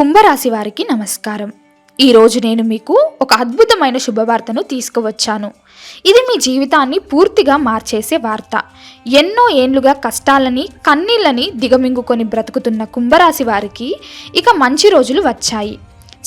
కుంభరాశి వారికి నమస్కారం. ఈరోజు నేను మీకు ఒక అద్భుతమైన శుభవార్తను తీసుకువచ్చాను. ఇది మీ జీవితాన్ని పూర్తిగా మార్చేసే వార్త. ఎన్నో ఏండ్లుగా కష్టాలని కన్నీళ్ళని దిగమింగుకొని బ్రతుకుతున్న కుంభరాశి వారికి ఇక మంచి రోజులు వచ్చాయి.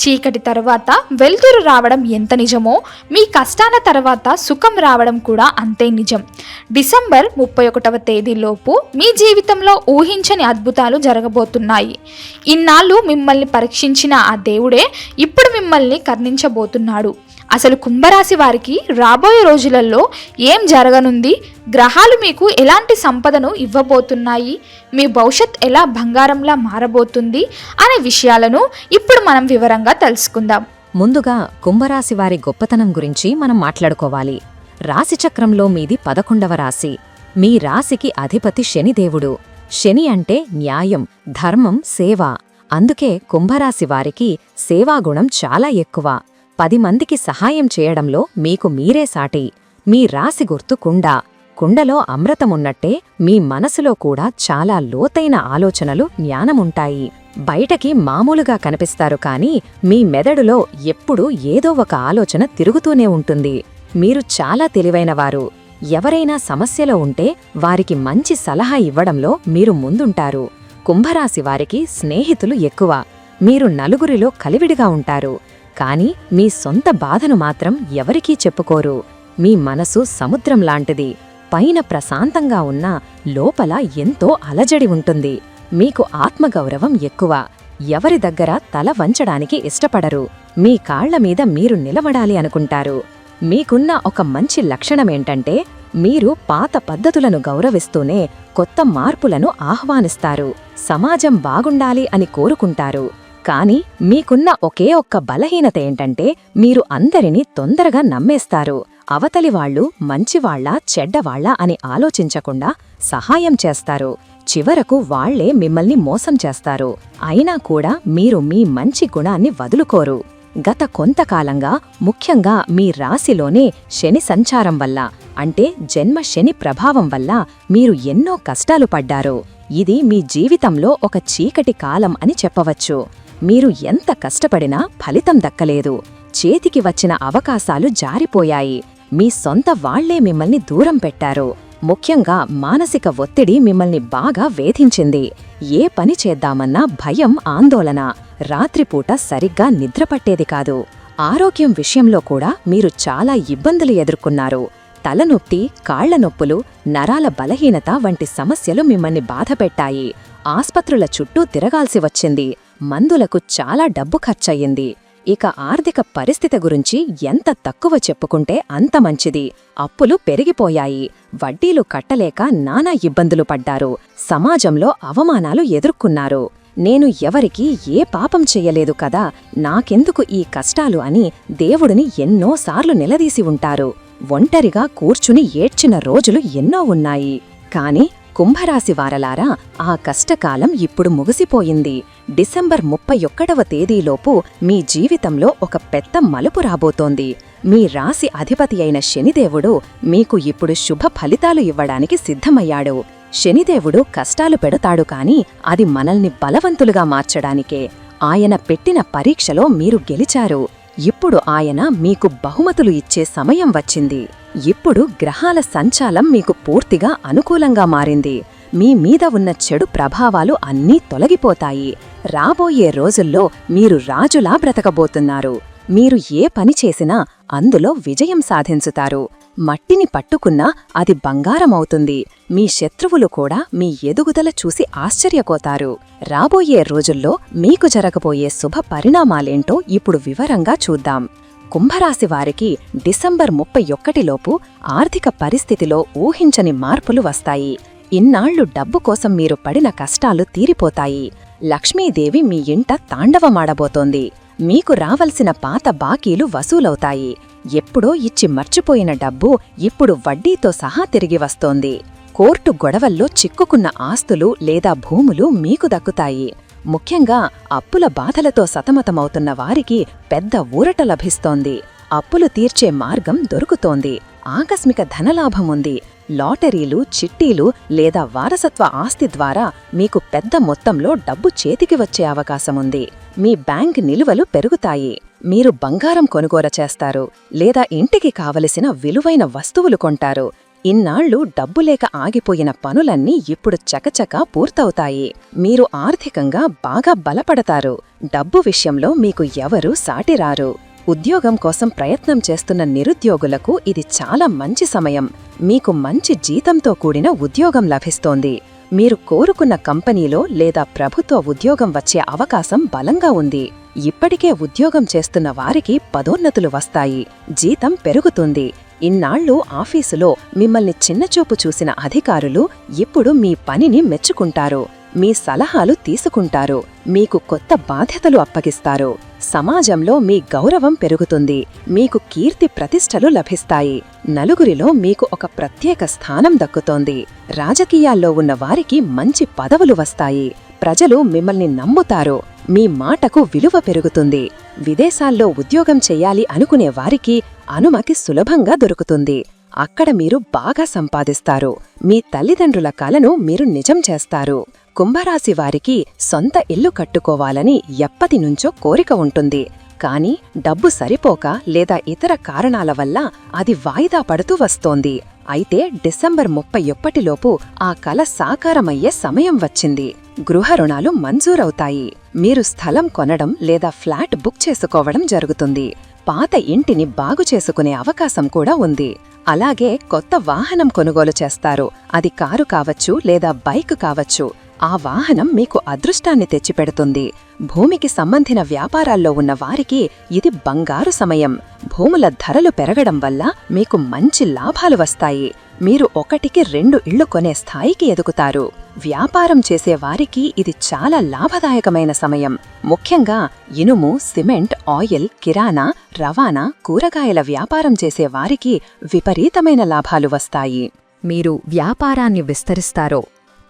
చీకటి తర్వాత వెలుతురు రావడం ఎంత నిజమో మీ కష్టాల తర్వాత సుఖం రావడం కూడా అంతే నిజం. డిసెంబర్ ముప్పై ఒకటవ తేదీలోపు మీ జీవితంలో ఊహించని అద్భుతాలు జరగబోతున్నాయి. ఇన్నాళ్ళు మిమ్మల్ని పరీక్షించిన ఆ దేవుడే ఇప్పుడు మిమ్మల్ని కర్ణించబోతున్నాడు. అసలు కుంభరాశి వారికి రాబోయే రోజులలో ఏం జరగనుంది? గ్రహాలు మీకు ఎలాంటి సంపదను ఇవ్వబోతున్నాయి? మీ భవిష్యత్ ఎలా బంగారంలా మారబోతుంది? అనే విషయాలను ఇప్పుడు మనం వివరంగా తెలుసుకుందాం. ముందుగా కుంభరాశి వారి గొప్పతనం గురించి మనం మాట్లాడుకోవాలి. రాశిచక్రంలో మీది పదకొండవ రాశి. మీ రాశికి అధిపతి శనిదేవుడు. శని అంటే న్యాయం ధర్మం సేవ. అందుకే కుంభరాశి వారికి సేవాగుణం చాలా ఎక్కువ. పది మందికి సహాయం చేయడంలో మీకు మీరే సాటి. మీ రాశి గుర్తు కుండ. కుండలో అమృతమున్నట్టే మీ మనసులో కూడా చాలా లోతైన ఆలోచనలు జ్ఞానముంటాయి. బయటకి మామూలుగా కనిపిస్తారు కాని మీ మెదడులో ఎప్పుడూ ఏదో ఒక ఆలోచన తిరుగుతూనే ఉంటుంది. మీరు చాలా తెలివైనవారు. ఎవరైనా సమస్యలో ఉంటే వారికి మంచి సలహా ఇవ్వడంలో మీరు ముందుంటారు. కుంభరాశి వారికి స్నేహితులు ఎక్కువ. మీరు నలుగురిలో కలివిడిగా ఉంటారు. కానీ మీ సొంత బాధను మాత్రం ఎవరికీ చెప్పుకోరు. మీ మనసు సముద్రం లాంటిది. పైన ప్రశాంతంగా ఉన్నా లోపల ఎంతో అలజడి ఉంటుంది. మీకు ఆత్మగౌరవం ఎక్కువ. ఎవరి దగ్గర తల వంచడానికి ఇష్టపడరు. మీ కాళ్ళ మీద మీరు నిలబడాలి అనుకుంటారు. మీకున్న ఒక మంచి లక్షణమేంటంటే మీరు పాత పద్ధతులను గౌరవిస్తూనే కొత్త మార్పులను ఆహ్వానిస్తారు. సమాజం బాగుండాలి అని కోరుకుంటారు. కానీ మీకున్న ఒకే ఒక్క బలహీనత ఏంటంటే మీరు అందరినీ తొందరగా నమ్మేస్తారు. అవతలి వాళ్ళు మంచివాళ్ళా చెడ్డవాళ్ళా అని ఆలోచించకుండా సహాయం చేస్తారు. చివరకు వాళ్ళే మిమ్మల్ని మోసం చేస్తారు. అయినా కూడా మీరు మీ మంచి గుణాన్ని వదులుకోరు. గత కొంతకాలంగా ముఖ్యంగా మీ రాశిలోనే శని సంచారం వల్ల అంటే జన్మ శని ప్రభావం వల్ల మీరు ఎన్నో కష్టాలు పడ్డారు. ఇది మీ జీవితంలో ఒక చీకటి కాలం అని చెప్పవచ్చు. మీరు ఎంత కష్టపడినా ఫలితం దక్కలేదు. చేతికి వచ్చిన అవకాశాలు జారిపోయాయి. మీ సొంత వాళ్ళే మిమ్మల్ని దూరం పెట్టారు. ముఖ్యంగా మానసిక ఒత్తిడి మిమ్మల్ని బాగా వేధించింది. ఏ పని చేద్దామన్నా భయం ఆందోళన రాత్రిపూట సరిగ్గా నిద్రపట్టేది కాదు. ఆరోగ్యం విషయంలో కూడా మీరు చాలా ఇబ్బందులు ఎదుర్కొన్నారు. తలనొప్పి కాళ్ళ నొప్పులు నరాల బలహీనత వంటి సమస్యలు మిమ్మల్ని బాధపెట్టాయి ఆస్పత్రుల చుట్టూ తిరగాల్సి వచ్చింది. మందులకు చాలా డబ్బు ఖర్చయింది ఇక ఆర్థిక పరిస్థితి గురించి ఎంత తక్కువ చెప్పుకుంటే అంత మంచిది. అప్పులు పెరిగిపోయాయి. వడ్డీలు కట్టలేక నానా ఇబ్బందులు పడ్డారు. సమాజంలో అవమానాలు ఎదుర్కొన్నారు. నేను ఎవరికీ ఏ పాపం చెయ్యలేదు కదా నాకెందుకు ఈ కష్టాలు అని దేవుడిని ఎన్నోసార్లు నిలదీసి ఉంటారు. ఒంటరిగా కూర్చుని ఏడ్చిన రోజులు ఎన్నో ఉన్నాయి. కాని కుంభరాశి వారలారా ఆ కష్టకాలం ఇప్పుడు ముగిసిపోయింది. డిసెంబర్ ముప్పై ఒక్కటవ తేదీలోపు మీ జీవితంలో ఒక పెద్ద మలుపు రాబోతోంది. మీ రాశి అధిపతి అయిన శనిదేవుడు మీకు ఇప్పుడు శుభ ఫలితాలు ఇవ్వడానికి సిద్ధమయ్యాడు. శనిదేవుడు కష్టాలు పెడతాడు కాని అది మనల్ని బలవంతులుగా మార్చడానికే. ఆయన పెట్టిన పరీక్షలో మీరు గెలిచారు. ఇప్పుడు ఆయన మీకు బహుమతులు ఇచ్చే సమయం వచ్చింది. ఇప్పుడు గ్రహాల సంచాలం మీకు పూర్తిగా అనుకూలంగా మారింది. మీ మీద ఉన్న చెడు ప్రభావాలు అన్నీ తొలగిపోతాయి. రాబోయే రోజుల్లో మీరు రాజులా బ్రతకబోతున్నారు. మీరు ఏ పని చేసినా అందులో విజయం సాధించుతారు. మట్టిని పట్టుకున్నా అది బంగారమవుతుంది. మీ శత్రువులు కూడా మీ ఎదుగుదల చూసి ఆశ్చర్యపోతారు. రాబోయే రోజుల్లో మీకు జరగబోయే శుభ పరిణామాలేంటో ఇప్పుడు వివరంగా చూద్దాం. కుంభరాశి వారికి డిసెంబర్ ముప్పై ఒక్కటిలోపు ఆర్థిక పరిస్థితిలో ఊహించని మార్పులు వస్తాయి. ఇన్నాళ్ళు డబ్బు కోసం మీరు పడిన కష్టాలు తీరిపోతాయి. లక్ష్మీదేవి మీ ఇంట తాండవమాడబోతోంది. మీకు రావలసిన పాత బాకీలు వసూలవుతాయి. ఎప్పుడో ఇచ్చి మర్చిపోయిన డబ్బు ఇప్పుడు వడ్డీతో సహా తిరిగి వస్తోంది. కోర్టు గొడవల్లో చిక్కుకున్న ఆస్తులు లేదా భూములు మీకు దక్కుతాయి. ముఖ్యంగా అప్పుల బాధలతో సతమతమవుతున్న వారికి పెద్ద ఊరట లభిస్తోంది. అప్పులు తీర్చే మార్గం దొరుకుతోంది. ఆకస్మిక ధనలాభముంది. లాటరీలు చిట్టీలు లేదా వారసత్వ ఆస్తి ద్వారా మీకు పెద్ద మొత్తంలో డబ్బు చేతికి వచ్చే అవకాశముంది. మీ బ్యాంక్ నిలువలు పెరుగుతాయి. మీరు బంగారం కొనుగోలు చేస్తారు లేదా ఇంటికి కావలసిన విలువైన వస్తువులు కొంటారు. ఇన్నాళ్ళు డబ్బు లేక ఆగిపోయిన పనులన్నీ ఇప్పుడు చకచక పూర్తవుతాయి. మీరు ఆర్థికంగా బాగా బలపడతారు. డబ్బు విషయంలో మీకు ఎవరూ సాటిరారు ఉద్యోగం కోసం ప్రయత్నం చేస్తున్న నిరుద్యోగులకు ఇది చాలా మంచి సమయం. మీకు మంచి జీతంతో కూడిన ఉద్యోగం లభిస్తోంది. మీరు కోరుకున్న కంపెనీలో లేదా ప్రభుత్వ ఉద్యోగం వచ్చే అవకాశం బలంగా ఉంది. ఇప్పటికే ఉద్యోగం చేస్తున్న వారికి పదోన్నతులు వస్తాయి. జీతం పెరుగుతుంది. ఇన్నాళ్ళు ఆఫీసులో మిమ్మల్ని చిన్నచూపు చూసిన అధికారులు ఇప్పుడు మీ పనిని మెచ్చుకుంటారు. మీ సలహాలు తీసుకుంటారు. మీకు కొత్త బాధ్యతలు అప్పగిస్తారు. సమాజంలో మీ గౌరవం పెరుగుతుంది. మీకు కీర్తి ప్రతిష్టలు లభిస్తాయి. నలుగురిలో మీకు ఒక ప్రత్యేక స్థానం దక్కుతోంది. రాజకీయాల్లో ఉన్న వారికి మంచి పదవులు వస్తాయి. ప్రజలు మిమ్మల్ని నమ్ముతారు. మీ మాటకు విలువ పెరుగుతుంది. విదేశాల్లో ఉద్యోగం చెయ్యాలి అనుకునే వారికి అనుమతి సులభంగా దొరుకుతుంది. అక్కడ మీరు బాగా సంపాదిస్తారు. మీ తల్లిదండ్రుల కలను మీరు నిజం చేస్తారు. కుంభరాశి వారికి సొంత ఇల్లు కట్టుకోవాలని ఎప్పటినుంచో కోరిక ఉంటుంది. కాని డబ్బు సరిపోక లేదా ఇతర కారణాల వల్ల అది వాయిదా పడుతూ వస్తోంది. అయితే డిసెంబర్ ముప్పై ఒప్పటిలోపు ఆ కల సాకారమయ్యే సమయం వచ్చింది. గృహ రుణాలు మంజూరవుతాయి. మీరు స్థలం కొనడం లేదా ఫ్లాట్ బుక్ చేసుకోవడం జరుగుతుంది. పాత ఇంటిని బాగు చేసుకునే అవకాశం కూడా ఉంది. అలాగే కొత్త వాహనం కొనుగోలు చేస్తారు. అది కారు కావచ్చు లేదా బైక్ కావచ్చు. ఆ వాహనం మీకు అదృష్టాన్ని తెచ్చిపెడుతుంది. భూమికి సంబంధిన వ్యాపారాల్లో ఉన్న వారికి ఇది బంగారు సమయం. భూముల ధరలు పెరగడం వల్ల మీకు మంచి లాభాలు వస్తాయి. మీరు ఒకటికి రెండు ఇళ్ళు కొనే స్థాయికి ఎదుగుతారు. వ్యాపారం చేసే వారికి ఇది చాలా లాభదాయకమైన సమయం. ముఖ్యంగా ఇనుము సిమెంట్ ఆయిల్ కిరాణా రవాణా కూరగాయల వ్యాపారం చేసే వారికి విపరీతమైన లాభాలు వస్తాయి. మీరు వ్యాపారాన్ని విస్తరిస్తారో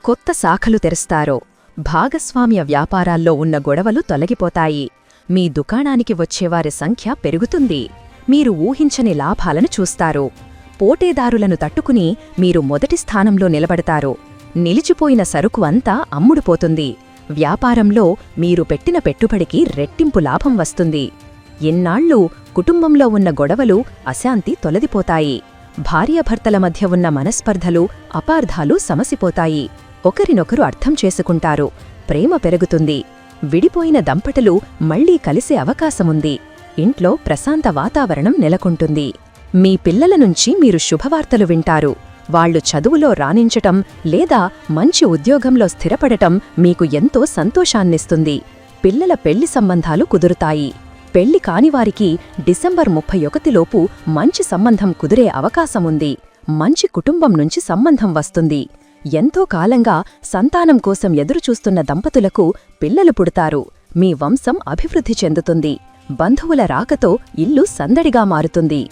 కొత్త శాఖలు తెరుస్తారో భాగస్వామ్య వ్యాపారాల్లో ఉన్న గొడవలు తొలగిపోతాయి. మీ దుకాణానికి వచ్చేవారి సంఖ్య పెరుగుతుంది. మీరు ఊహించని లాభాలను చూస్తారు. పోటీదారులను తట్టుకుని మీరు మొదటి స్థానంలో నిలబడతారు. నిలిచిపోయిన సరుకు అంతా అమ్ముడుపోతుంది. వ్యాపారంలో మీరు పెట్టిన పెట్టుబడికి రెట్టింపు లాభం వస్తుంది. ఎన్నాళ్ళు కుటుంబంలో ఉన్న గొడవలు అశాంతి తొలదిపోతాయి భార్యాభర్తల మధ్య ఉన్న మనస్పర్ధలు అపార్థాలు సమసిపోతాయి. ఒకరినొకరు అర్థం చేసుకుంటారు. ప్రేమ పెరుగుతుంది. విడిపోయిన దంపతులు మళ్ళీ కలిసే అవకాశముంది. ఇంట్లో ప్రశాంత వాతావరణం నెలకొంటుంది. మీ పిల్లల నుంచి మీరు శుభవార్తలు వింటారు. వాళ్ళు చదువులో రాణించటం లేదా మంచి ఉద్యోగంలో స్థిరపడటం మీకు ఎంతో సంతోషాన్నిస్తుంది. పిల్లల పెళ్ళి సంబంధాలు కుదురుతాయి. పెళ్ళి కానివారికి డిసెంబర్ ముప్పై ఒకటిలోపు మంచి సంబంధం కుదిరే అవకాశముంది. మంచి కుటుంబం నుంచి సంబంధం వస్తుంది. ఎంతో కాలంగా సంతానం కోసం ఎదురుచూస్తున్న దంపతులకు పిల్లలు పుడతారు. మీ వంశం అభివృద్ధి చెందుతుంది. బంధువుల రాకతో ఇల్లు సందడిగా మారుతుంది.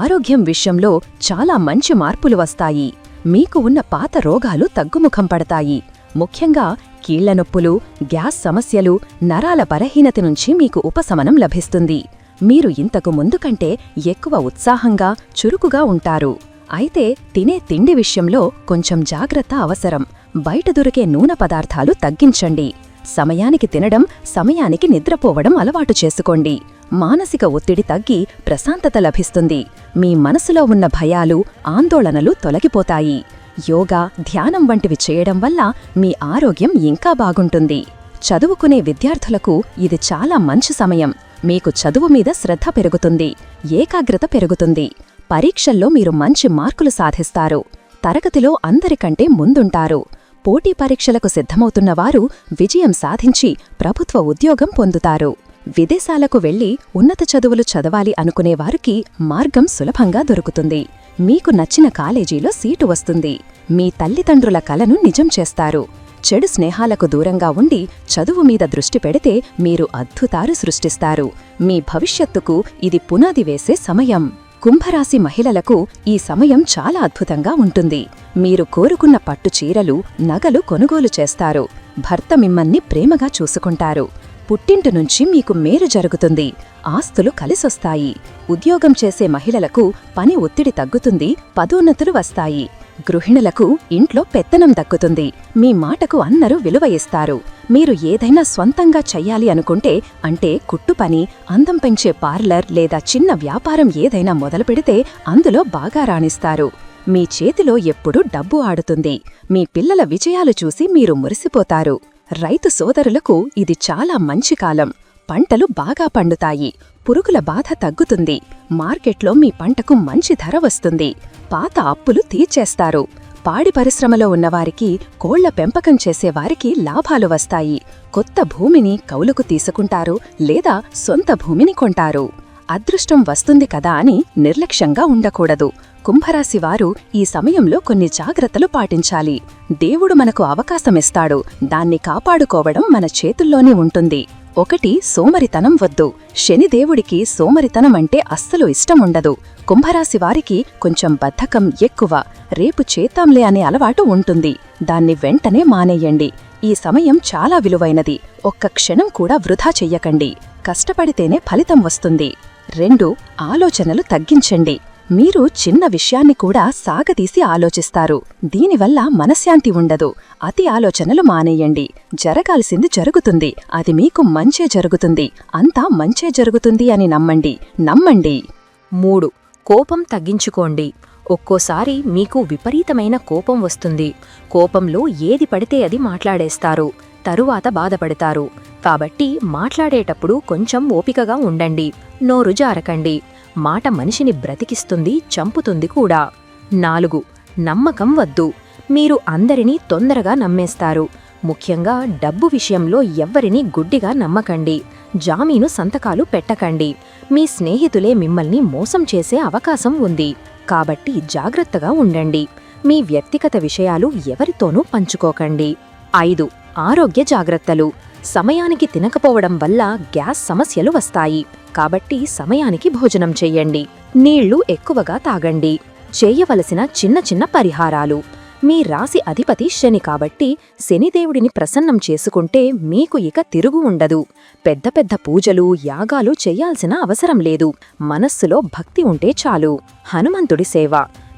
ఆరోగ్యం విషయంలో చాలా మంచి మార్పులు వస్తాయి. మీకు ఉన్న పాత రోగాలు తగ్గుముఖం పడతాయి. ముఖ్యంగా కీళ్ళ నొప్పులు గ్యాస్ సమస్యలు నరాల బలహీనత నుంచి మీకు ఉపశమనం లభిస్తుంది. మీరు ఇంతకు ముందు కంటే ఎక్కువ ఉత్సాహంగా చురుకుగా ఉంటారు. అయితే తినే తిండి విషయంలో కొంచెం జాగ్రత్త అవసరం. బయట దొరికే నూనె పదార్థాలు తగ్గించండి. సమయానికి తినడం సమయానికి నిద్రపోవడం అలవాటు చేసుకోండి. మానసిక ఒత్తిడి తగ్గి ప్రశాంతత లభిస్తుంది. మీ మనసులో ఉన్న భయాలు ఆందోళనలు తొలగిపోతాయి. యోగా ధ్యానం వంటివి చేయడం వల్ల మీ ఆరోగ్యం ఇంకా బాగుంటుంది. చదువుకునే విద్యార్థులకు ఇది చాలా మంచి సమయం. మీకు చదువు మీద శ్రద్ధ పెరుగుతుంది ఏకాగ్రత పెరుగుతుంది. పరీక్షల్లో మీరు మంచి మార్కులు సాధిస్తారు. తరగతిలో అందరికంటే ముందుంటారు. పోటీ పరీక్షలకు సిద్ధమవుతున్నవారు విజయం సాధించి ప్రభుత్వ ఉద్యోగం పొందుతారు. విదేశాలకు వెళ్ళి ఉన్నత చదువులు చదవాలి అనుకునేవారికి మార్గం సులభంగా దొరుకుతుంది. మీకు నచ్చిన కాలేజీలో సీటు వస్తుంది. మీ తల్లిదండ్రుల కలను నిజం చేస్తారు. చెడు స్నేహాలకు దూరంగా ఉండి చదువు మీద దృష్టి పెడితే మీరు అద్భుతాలు సృష్టిస్తారు. మీ భవిష్యత్తుకు ఇది పునాది వేసే సమయం. కుంభరాశి మహిళలకు ఈ సమయం చాలా అద్భుతంగా ఉంటుంది. మీరు కోరుకున్న పట్టు చీరలు నగలు కొనుగోలు చేస్తారు. భర్త మిమ్మల్ని ప్రేమగా చూసుకుంటారు. పుట్టింటి నుంచి మీకు మేలు జరుగుతుంది. ఆస్తులు కలిసొస్తాయి. ఉద్యోగం చేసే మహిళలకు పని ఒత్తిడి తగ్గుతుంది పదోన్నతులు వస్తాయి. గృహిణులకు ఇంట్లో పెత్తనం దక్కుతుంది. మీ మాటకు అందరూ విలువ ఇస్తారు. మీరు ఏదైనా స్వంతంగా చెయ్యాలి అనుకుంటే అంటే కుట్టు పని అందం పెంచే పార్లర్ లేదా చిన్న వ్యాపారం ఏదైనా మొదలుపెడితే అందులో బాగా రాణిస్తారు. మీ చేతిలో ఎప్పుడూ డబ్బు ఆడుతుంది. మీ పిల్లల విజయాలు చూసి మీరు మురిసిపోతారు. రైతు సోదరులకు ఇది చాలా మంచి కాలం. పంటలు బాగా పండుతాయి. పురుగుల బాధ తగ్గుతుంది. మార్కెట్లో మీ పంటకు మంచి ధర వస్తుంది. పాత అప్పులు తీర్చేస్తారు. పాడి పరిశ్రమలో ఉన్నవారికి కోళ్ళ పెంపకం చేసేవారికి లాభాలు వస్తాయి. కొత్త భూమిని కౌలుకు తీసుకుంటారు లేదా సొంత భూమిని కొంటారు. అదృష్టం వస్తుంది కదా అని నిర్లక్ష్యంగా ఉండకూడదు. కుంభరాశి వారు ఈ సమయంలో కొన్ని జాగ్రత్తలు పాటించాలి. దేవుడు మనకు అవకాశమిస్తాడు. దాన్ని కాపాడుకోవడం మన చేతుల్లోనే ఉంటుంది. ఒకటి సోమరితనం వద్దు. శనిదేవుడికి సోమరితనం అంటే అస్సలు ఇష్టముండదు కుంభరాశి వారికి కొంచెం బద్ధకం ఎక్కువ. రేపు చేతాంలే అనే అలవాటు ఉంటుంది. దాన్ని వెంటనే మానేయండి. ఈ సమయం చాలా విలువైనది. ఒక్క క్షణం కూడా వృధా చెయ్యకండి. కష్టపడితేనే ఫలితం వస్తుంది. రెండు ఆలోచనలు తగ్గించండి. మీరు చిన్న విషయాన్ని కూడా సాగదీసి ఆలోచిస్తారు. దీనివల్ల మనశ్శాంతి ఉండదు. అతి ఆలోచనలు మానేయండి. జరగాల్సింది జరుగుతుంది. అది మీకు మంచే జరుగుతుంది. అంతా మంచే జరుగుతుంది అని నమ్మండి. నమ్మండి. మూడు. కోపం తగ్గించుకోండి. ఒక్కోసారి మీకు విపరీతమైన కోపం వస్తుంది. కోపంలో ఏది పడితే అది మాట్లాడేస్తారు. తరువాత బాధపడతారు. కాబట్టి మాట్లాడేటప్పుడు కొంచెం ఓపికగా ఉండండి. నోరు జారకండి. మాట మనిషిని బ్రతికిస్తుంది చంపుతుంది కూడా. నాలుగు నమ్మకం వద్దు. మీరు అందరినీ తొందరగా నమ్మేస్తారు. ముఖ్యంగా డబ్బు విషయంలో ఎవ్వరినీ గుడ్డిగా నమ్మకండి. జామీను సంతకాలు పెట్టకండి. మీ స్నేహితులే మిమ్మల్ని మోసం చేసే అవకాశం ఉంది. కాబట్టి జాగ్రత్తగా ఉండండి. మీ వ్యక్తిగత విషయాలు ఎవరితోనూ పంచుకోకండి. ఐదు ఆరోగ్య జాగ్రత్తలు. సమయానికి తినకపోవడం వల్ల గ్యాస్ సమస్యలు వస్తాయి. కాబట్టి సమయానికి భోజనం చెయ్యండి నీళ్ళు ఎక్కువగా తాగండి. చేయవలసిన చిన్న చిన్న పరిహారాలు. మీ రాశి అధిపతి శని కాబట్టి శనిదేవుడిని ప్రసన్నం చేసుకుంటే మీకు ఇక తిరుగు ఉండదు. పెద్ద పెద్ద పూజలు యాగాలు చెయ్యాల్సిన అవసరం లేదు. మనస్సులో భక్తి ఉంటే చాలు. హనుమంతుడి సేవ.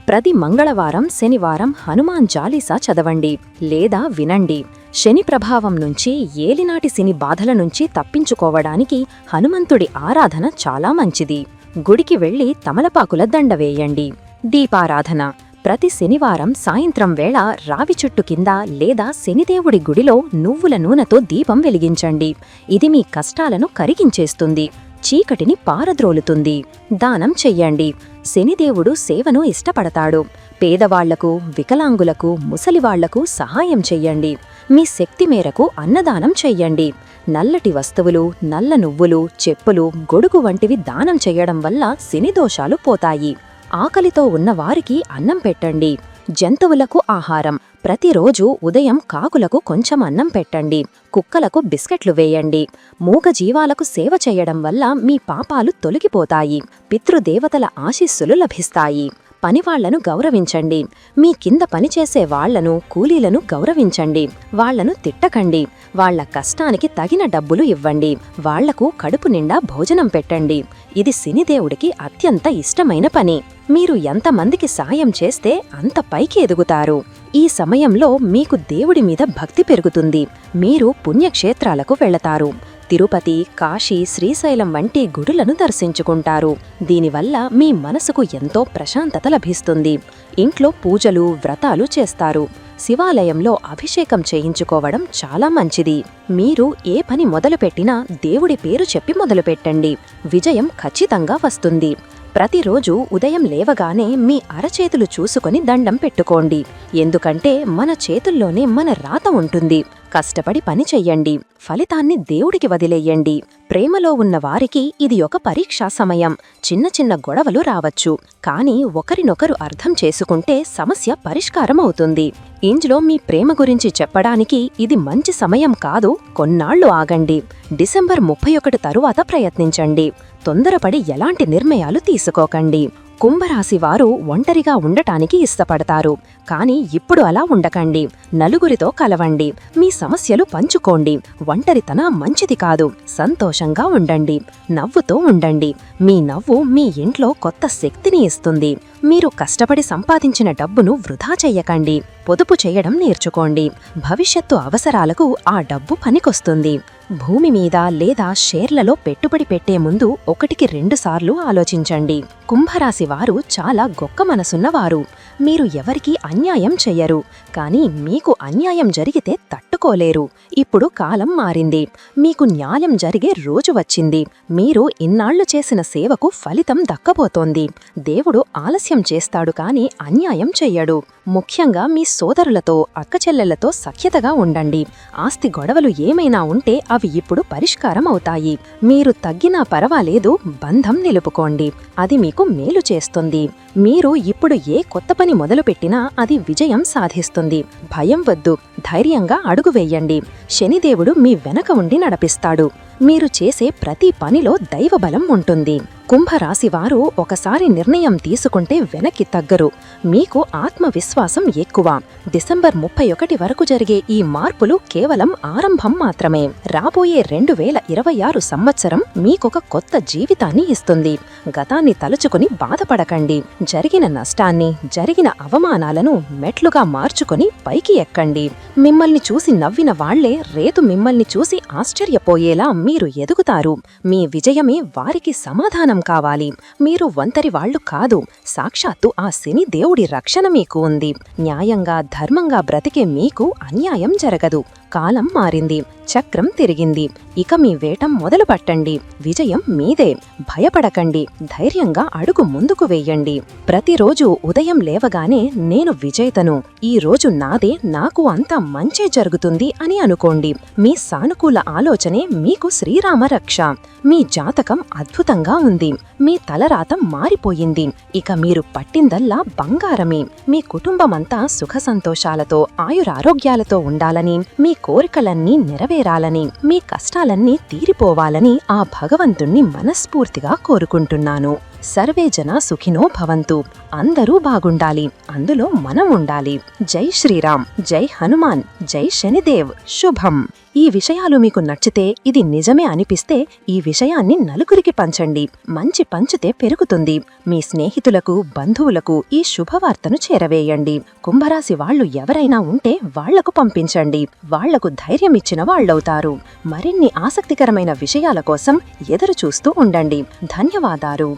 ప్రతి మంగళవారం శనివారం హనుమాన్ జాలీసా చదవండి లేదా వినండి. శని ప్రభావం నుంచి ఏలినాటి శని బాధల నుంచి తప్పించుకోవడానికి హనుమంతుడి ఆరాధన చాలా మంచిది. గుడికి వెళ్ళి తమలపాకుల దండ వేయండి. దీపారాధన. ప్రతి శనివారం సాయంత్రం వేళ రావి చెట్టు కింద లేదా శనిదేవుడి గుడిలో నువ్వుల నూనెతో దీపం వెలిగించండి. ఇది మీ కష్టాలను కరిగించేస్తుంది. చీకటిని పారద్రోలుతుంది. దానం చెయ్యండి. శనిదేవుడు సేవను ఇష్టపడతాడు. పేదవాళ్ళకు వికలాంగులకు ముసలివాళ్ళకు సహాయం చెయ్యండి. మీ శక్తి మేరకు అన్నదానం చెయ్యండి. నల్లటి వస్తువులు నల్ల నువ్వులు చెప్పులు గొడుగు వంటివి దానం చెయ్యడం వల్ల శనిదోషాలు పోతాయి. ఆకలితో ఉన్నవారికి అన్నం పెట్టండి. జంతువులకు ఆహారం. ప్రతిరోజు ఉదయం కాకులకు కొంచెం అన్నం పెట్టండి. కుక్కలకు బిస్కెట్లు వేయండి. మూగజీవాలకు సేవ చేయడం వల్ల మీ పాపాలు తొలగిపోతాయి. పితృదేవతల ఆశీస్సులు లభిస్తాయి. పనివాళ్ళను గౌరవించండి. మీ కింద పనిచేసే వాళ్ళను కూలీలను గౌరవించండి. వాళ్ళను తిట్టకండి. వాళ్ళ కష్టానికి తగిన డబ్బులు ఇవ్వండి. వాళ్ళకు కడుపు నిండా భోజనం పెట్టండి. ఇది శనిదేవుడికి అత్యంత ఇష్టమైన పని. మీరు ఎంతమందికి సాయం చేస్తే అంత పైకి ఎదుగుతారు. ఈ సమయంలో మీకు దేవుడి మీద భక్తి పెరుగుతుంది. మీరు పుణ్యక్షేత్రాలకు వెళతారు. తిరుపతి కాశీ శ్రీశైలం వంటి గుడులను దర్శించుకుంటారు. దీనివల్ల మీ మనసుకు ఎంతో ప్రశాంతత లభిస్తుంది. ఇంట్లో పూజలు వ్రతాలు చేస్తారు. శివాలయంలో అభిషేకం చేయించుకోవడం చాలా మంచిది. మీరు ఏ పని మొదలుపెట్టినా దేవుడి పేరు చెప్పి మొదలుపెట్టండి. విజయం ఖచ్చితంగా వస్తుంది. ప్రతిరోజు ఉదయం లేవగానే మీ అరచేతులు చూసుకొని దండం పెట్టుకోండి. ఎందుకంటే మన చేతుల్లోనే మన రాత ఉంటుంది. కష్టపడి పని చెయ్యండి. ఫలితాన్ని దేవుడికి వదిలేయండి. ప్రేమలో ఉన్న వారికి ఇది ఒక పరీక్షా సమయం. చిన్న చిన్న గొడవలు రావచ్చు. కానీ ఒకరినొకరు అర్థం చేసుకుంటే సమస్య పరిష్కారం అవుతుంది ఇందులో మీ ప్రేమ గురించి చెప్పడానికి ఇది మంచి సమయం కాదు. కొన్నాళ్ళు ఆగండి. డిసెంబర్ ముప్పై ఒకటి తరువాత ప్రయత్నించండి. తొందరపడి ఎలాంటి నిర్ణయాలు తీసుకోకండి. కుంభరాశి వారు ఒంటరిగా ఉండటానికి ఇష్టపడతారు. కానీ ఇప్పుడు అలా ఉండకండి. నలుగురితో కలవండి. మీ సమస్యలు పంచుకోండి. ఒంటరితన మంచిది కాదు. సంతోషంగా ఉండండి. నవ్వుతో ఉండండి. మీ నవ్వు మీ ఇంట్లో కొత్త శక్తిని ఇస్తుంది. మీరు కష్టపడి సంపాదించిన డబ్బును వృధా చెయ్యకండి. పొదుపు చేయడం నేర్చుకోండి. భవిష్యత్తు అవసరాలకు ఆ డబ్బు పనికొస్తుంది. భూమి మీద లేదా షేర్లలో పెట్టుబడి పెట్టే ముందు ఒకటికి రెండుసార్లు ఆలోచించండి. కుంభరాశి వారు చాలా గొక్క మనసున్నవారు. మీరు ఎవరికీ అన్యాయం చెయ్యరు కానీ మీకు అన్యాయం జరిగితే తట్టుకోలేరు. ఇప్పుడు కాలం మారింది. మీకు న్యాయం జరిగే రోజు వచ్చింది. మీరు ఇన్నాళ్ళు చేసిన సేవకు ఫలితం దక్కబోతోంది. దేవుడు ఆలస్యం చేస్తాడు కాని అన్యాయం చెయ్యడు. ముఖ్యంగా మీ సోదరులతో అక్కచెల్లెళ్ళతో సఖ్యతగా ఉండండి. ఆస్తి గొడవలు ఏమైనా ఉంటే అవి ఇప్పుడు పరిష్కారం అవుతాయి. మీరు తగ్గినా పర్వాలేదు బంధం నిలుపుకోండి. అది మీకు మేలు చేస్తుంది. మీరు ఇప్పుడు ఏ కొత్త పని మొదలుపెట్టినా అది విజయం సాధిస్తుంది. భయం వద్దు. ధైర్యంగా అడుగు వేయండి. శనిదేవుడు మీ వెనక ఉండి నడిపిస్తాడు. మీరు చేసే ప్రతి పనిలో దైవబలం ఉంటుంది. కుంభరాశి వారు ఒకసారి నిర్ణయం తీసుకుంటే వెనక్కి తగ్గరు. మీకు ఆత్మవిశ్వాసం ఎక్కువ. డిసెంబర్ ముప్పై ఒకటి వరకు జరిగే ఈ మార్పులు కేవలం ఆరంభం మాత్రమే. రాబోయే రెండు వేల ఇరవై ఆరు సంవత్సరం మీకొక కొత్త జీవితాన్ని ఇస్తుంది. గతాన్ని తలుచుకుని బాధపడకండి. జరిగిన నష్టాన్ని జరిగిన అవమానాలను మెట్లుగా మార్చుకొని పైకి ఎక్కండి. మిమ్మల్ని చూసి నవ్విన వాళ్ళే రేతు మిమ్మల్ని చూసి ఆశ్చర్యపోయేలా మీరు ఎదుగుతారు. మీ విజయమే వారికి సమాధానం కావాలి. మీరు ఒంటరి వాళ్ళు కాదు. సాక్షాత్తు ఆ శని దేవుడి రక్షణ మీకు ఉంది. న్యాయంగా ధర్మంగా బ్రతికే మీకు అన్యాయం జరగదు. కాలం మారింది చక్రం తిరిగింది. ఇక మీ వేటం మొదలు పట్టండి విజయం మీదే. భయపడకండి ధైర్యంగా అడుగు ముందుకు వేయండి. ప్రతిరోజు ఉదయం లేవగానే నేను విజేతను. ఈ రోజు నాదే నాకు అంత మంచే జరుగుతుంది అని అనుకోండి. మీ సానుకూల ఆలోచనే మీకు శ్రీరామ రక్ష. మీ జాతకం అద్భుతంగా ఉంది. మీ తలరాతం మారిపోయింది. ఇక మీరు పట్టిందల్లా బంగారమే. మీ కుటుంబమంతా సుఖ సంతోషాలతో ఆయురారోగ్యాలతో ఉండాలని మీ కోరికలన్నీ నెరవేరాలని మీ కష్టాలన్నీ తీరిపోవాలని ఆ భగవంతుణ్ణి మనస్ఫూర్తిగా కోరుకుంటున్నాను. సర్వే జన సుఖినో భవంతు. అందరూ బాగుండాలి. అందులో మనం ఉండాలి. జై శ్రీరామ్. జై హనుమాన్. జై శనిదేవ్. శుభం. ఈ విషయాలు మీకు నచ్చితే ఇది నిజమే అనిపిస్తే ఈ విషయాన్ని నలుగురికి పంచండి. మంచి పంచితే పెరుగుతుంది. మీ స్నేహితులకు బంధువులకు ఈ శుభవార్తను చేరవేయండి. కుంభరాశి వాళ్ళు ఎవరైనా ఉంటే వాళ్ళకు పంపించండి. వాళ్ళకు ధైర్యం ఇచ్చిన వాళ్ళవుతారు. మరిన్ని ఆసక్తికరమైన విషయాల కోసం ఎదురు చూస్తూ ఉండండి. ధన్యవాదాలు.